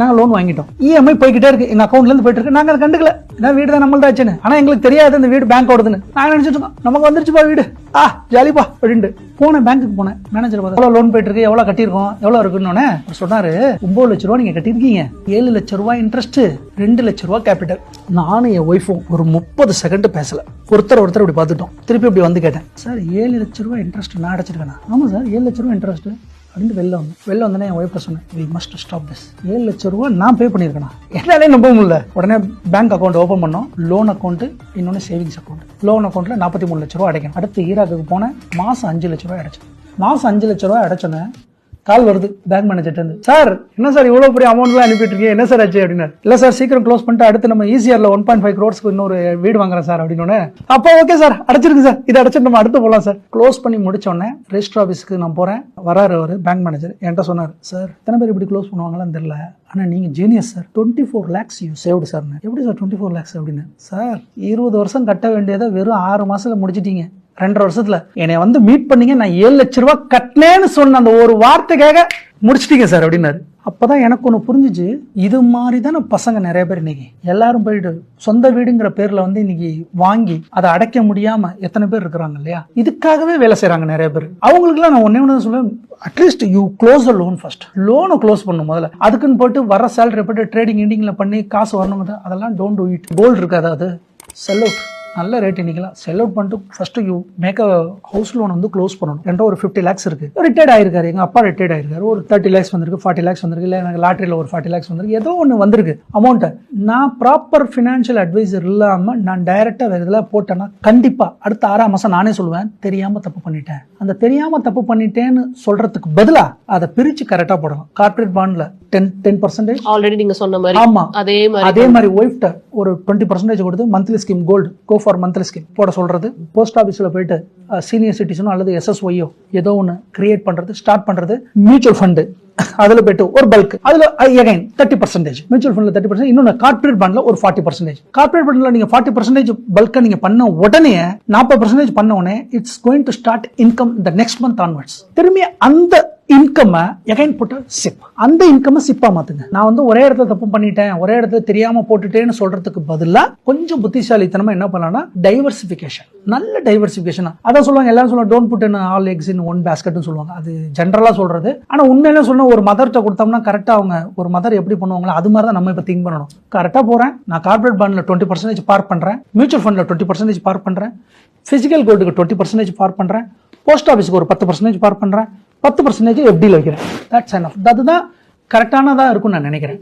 நாங்கள் லோன் வாங்கிட்டோம். இஎம்ஐ போய்கிட்டே இருக்கு. எங்கள் அக்கௌண்ட்லேருந்து போயிட்டு இருக்கு. நாங்கள் அதை கண்டுக்கல. ஏன்னா வீடு தான் நம்மள்ட்ட ஆனால் எங்களுக்கு தெரியாது இந்த வீடு பேங்க் ஓடுதுன்னு. நாங்கள் நினச்சிட்டு இருக்கோம் நமக்கு வந்துருச்சுப்பா வீடு. ஆ ஜாலிப்பா அப்படின்ட்டு. போனேன் பேங்க்குக்கு போனேன். மேனேஜர் பார்த்து எவ்வளோ லோன் போயிட்டு இருக்கு? எவ்வளோ கட்டியிருக்கோம்? எவ்வளோ இருக்குன்னு அவர் சொன்னாரு ஒன்பது லட்ச ரூபா நீங்க கட்டியிருக்கீங்க. ஏழு லட்ச ரூபாய் இன்ட்ரெஸ்ட் ரெண்டு லட்ச ரூபா கேபிட்டல் நானும் என் ஒய்ஃபும் ஒரு முப்பது செகண்ட் பேசல. ஒருத்தர் ஒருத்தர் இப்படி பார்த்துட்டோம். திருப்பி இப்படி வந்து கேட்டேன் சார் ஏழு லட்ச ரூபாய் இன்ட்ரெஸ்ட் நான் அடைச்சிருக்கேன்? ஆமா சார் ஏழு லட்ச ரூபா இன்ட்ரெஸ்ட் அப்படின்னு வெளில வந்தேன். வெளில வந்தேன் என் ஒய்ஃபை சொன்னேன் வி மஸ்ட் ஸ்டாப் திஸ் ஏழு லட்ச ரூபா நான் பே பண்ணியிருக்கேனா? என்னாலே நம்ப முடியல. உடனே பேங்க் அக்கௌண்ட் ஓப்பன் பண்ணோம். லோன் அக்கௌண்ட்டு இன்னொன்று சேவிங்ஸ் அக்கௌண்ட் லோன் அக்கௌண்ட்டில் நாற்பத்தி மூணு லட்ச ரூபா அடைக்கணும். அடுத்து ஈராக்குக்கு போனேன். மாதம் அஞ்சு லட்ச ரூபாய் அடைச்சேன். மாதம் அஞ்சு லட்ச ரூபாய் அடைச்சோன்னே கால் வருது பேங்க் மேனேஜர் இருந்து. சார் என்ன சார் இவ்வளவு பெரிய அமௌண்ட்லாம் அனுப்பிட்டு இருக்கீங்க என்ன சார் ஆச்சு? அப்படின்னாரு. இல்ல சார் சீக்கிரம் க்ளோஸ் பண்ணிட்டு அடுத்து நம்ம ஈஸியர்ல ஒன் பாயிண்ட் ஃபைவ் க்ரோர்ஸ்க்கு இன்னொரு வீடு வாங்குறேன் சார் அப்படின்னு அப்போ ஓகே சார் அடைச்சிருக்கு சார். இதை அடைச்சிட்டு நம்ம அடுத்து போகலாம் சார். க்ளோஸ் பண்ணி முடிச்சோடனே ரெஜிஸ்டர் ஆஃபீஸ்க்கு நான் போறேன். வராரு அவர் பேங்க் மேனேஜர் என்கிட்ட சொன்னார் சார் எத்தனை பேர் இப்படி க்ளோஸ் பண்ணுவாங்களான்னு தெரியல. ஆனா நீங்க genius sir. Twenty four lakhs you saved sir எப்படி சார் டுவெண்ட்டி ஃபோர் லேக்ஸ் அப்படின்னு சார் இருபது வருஷம் கட்ட வேண்டியதை வெறும் ஆறு மாசத்துல முடிச்சிட்டீங்க. ரெண்டரை வருஷத்துல. என்னை வந்து மீட் பண்ணீங்க நான் ஏழு லட்ச ரூபாய் கட்டினேன்னு சொன்ன அந்த ஒரு வார்த்தைக்காக முடிச்சிட்டீங்க சார் அப்படின்னாரு. அப்பதான் எனக்கு ஒன்று புரிஞ்சிச்சு. இது மாதிரி தானே பசங்க நிறைய பேர் இன்னைக்கு. எல்லாரும் போயிட்டு சொந்த வீடுங்கிற பேர்ல வந்து இன்னைக்கு வாங்கி அதை அடைக்க முடியாம எத்தனை பேர் இருக்கிறாங்க இல்லையா? இதுக்காகவே வேலை செய்கிறாங்க நிறைய பேர். அவங்களுக்குலாம் நான் ஒன்னே ஒன்று சொல்லுவேன். At least you close a loan first லோனை க்ளோஸ் பண்ணும் முதல்ல. அதுக்குன்னு போட்டு வர சேலரி போட்டு ட்ரேடிங் இண்டிங்ல பண்ணி காசு வரணுங்க அதெல்லாம் டோன்ட் டூ இட் கோல்டு இருக்காது அது? செல் அவுட் நல்ல ரேட் இன்னைக்கெல்லாம். செல் அவுட் பண்ணிட்டு first you make a house loan வந்து க்ளோஸ் பண்ணணும். என்கிட்ட ஒரு ஃபிஃப்டி லேக்ஸ் இருக்கு. ரிட்டையர்ட் ஆயிருக்காரு. எங்க அப்பா ரிட்டையர்ட் ஆயிருக்காரு. ஒரு தேர்ட்டி லேக்ஸ் வந்திருக்கு ஃபார்ட்டி லேக்ஸ் வந்திருக்கு. இல்லை எனக்கு லாட்டரியில் ஒரு ஃபார்ட்டி லேக்ஸ் வந்திருக்கு. ஏதோ ஒன்று வந்திருக்கு. அமௌண்ட்டை நான் ப்ராப்பர் ஃபினான்ஷியல் அட்வைசர் இல்லாமல் நான் டைரெக்டாக வேறு இதில் போட்டேன்னா கண்டிப்பாக அடுத்த ஆறாம் மாதம் நானே சொல்லுவேன் தெரியாமல் தப்பு பண்ணிட்டேன். அந்த தெரியாமல் தப்பு பண்ணிட்டேன்னு சொல்றதுக்கு பதிலாக அதை பிரித்து கரெக்டாக போடலாம் கார்ப்பரேட் பாண்டில் டென் டென் பர்சன்டேஜ் ஆல்ரெடி நீங்க சொன்ன மாதிரி ஆமா. அதே மாதிரி அதே மாதிரி ஒய்ஃப்ட ஒரு டுவெண்ட்டி பர்சன்டேஜ் கொடுத்து monthly scheme gold go for monthly scheme போட சொல்றது. போஸ்ட் ஆஃபீஸில் போயிட்டு சீனியர் சிட்டிசனோ அல்லது எஸ்எஸ்ஒய்யோ ஏதோ ஒன்று கிரியேட் பண்றது ஸ்டார்ட் பண்றது மியூச்சுவல் ஃபண்டு அதுல போயிட்டு ஒரு பல்க் அதுல அகைன் தேர்ட்டி பர்சன்டேஜ் மியூச்சுவல் ஃபண்ட்ல தேர்ட்டி பர்சன்ட் இன்னொன்று கார்பரேட் பாண்ட்ல ஒரு ஃபார்ட்டி பர்சன்டேஜ் கார்பரேட் பாண்ட்ல நீங்க ஃபார்ட்டி பர்சன்டேஜ் பல்கா நீங்க பண்ண உடனே நாற்பது பர்சன்டேஜ் பண்ண உடனே it's going to start income இந்த நெக்ஸ்ட் மந்த் ஆன்வர்ட்ஸ் திரும்பி அந்த இன்கம்மை எகைன் போட்டு சிப் அந்த இன்கம்மை சிப்பாக மாத்துங்க. நான் வந்து ஒரே இடத்துல தப்பு பண்ணிட்டேன் ஒரே இடத்துல தெரியாமல் போட்டுட்டேன்னு சொல்றதுக்கு பதிலாக கொஞ்சம் புத்திசாலித்தனமாக என்ன பண்ணலாம்னா டைவர்சிஃபிகேஷன் நல்ல டைவர்சிஃபிகேஷன் அதான் சொல்லுவாங்க எல்லாரும் சொல்லுவாங்க don't put in all eggs in one பேஸ்கெட்னு சொல்லுவாங்க. அது ஜென்ரலாக சொல்றது. ஆனால் உண்மையில சொன்னால் ஒரு மதர்கிட்ட கொடுத்தோம்னா கரெக்டாக அவங்க ஒரு மதர் எப்படி பண்ணுவாங்களோ அது மாதிரி தான் நம்ம இப்போ திங்க் பண்ணணும். கரெக்டாக போகிறேன் நான் கார்பரேட் பாண்டில் டுவெண்ட்டி பர்சன்டேஜ் பார்க் பண்ணுறேன் மியூச்சுவல் ஃபண்டில் டுவெண்ட்டி பர்சன்டேஜ் பார்க் பண்றேன் பிசிக்கல் கோல்டுக்கு டுவெண்ட்டி பர்சன்டேஜ் பார்க் பண்றேன் போஸ்ட் ஆஃபீஸ்க்கு ஒரு பத்து பர்சன்டேஜ் பார்க் பண்ணுறேன் பத்து பர்சன்டேஜ் எஃப்டியில் வைக்கிறேன். தட்ஸ் என் அதுதான் கரெக்டானதா இருக்கும்னு நான் நினைக்கிறேன்.